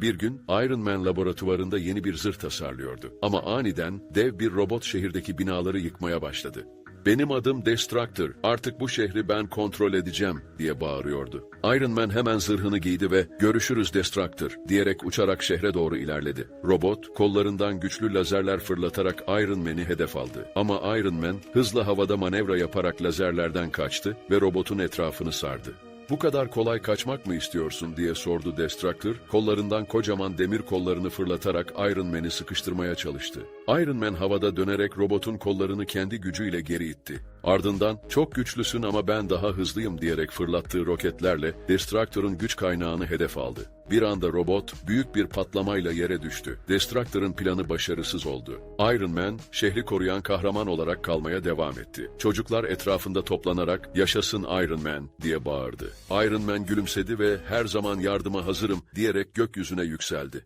Bir gün Iron Man laboratuvarında yeni bir zırh tasarlıyordu. Ama aniden dev bir robot şehirdeki binaları yıkmaya başladı. Benim adım Destructor, artık bu şehri ben kontrol edeceğim diye bağırıyordu. Iron Man hemen zırhını giydi ve görüşürüz Destructor diyerek uçarak şehre doğru ilerledi. Robot kollarından güçlü lazerler fırlatarak Iron Man'i hedef aldı. Ama Iron Man hızla havada manevra yaparak lazerlerden kaçtı ve robotun etrafını sardı. Bu kadar kolay kaçmak mı istiyorsun diye sordu Destructor, kollarından kocaman demir kollarını fırlatarak Iron Man'i sıkıştırmaya çalıştı. Iron Man havada dönerek robotun kollarını kendi gücüyle geri itti. Ardından çok güçlüsün ama ben daha hızlıyım diyerek fırlattığı roketlerle Destructor'un güç kaynağını hedef aldı. Bir anda robot büyük bir patlamayla yere düştü. Destructor'ın planı başarısız oldu. Iron Man şehri koruyan kahraman olarak kalmaya devam etti. Çocuklar etrafında toplanarak yaşasın Iron Man diye bağırdı. Iron Man gülümsedi ve her zaman yardıma hazırım diyerek gökyüzüne yükseldi.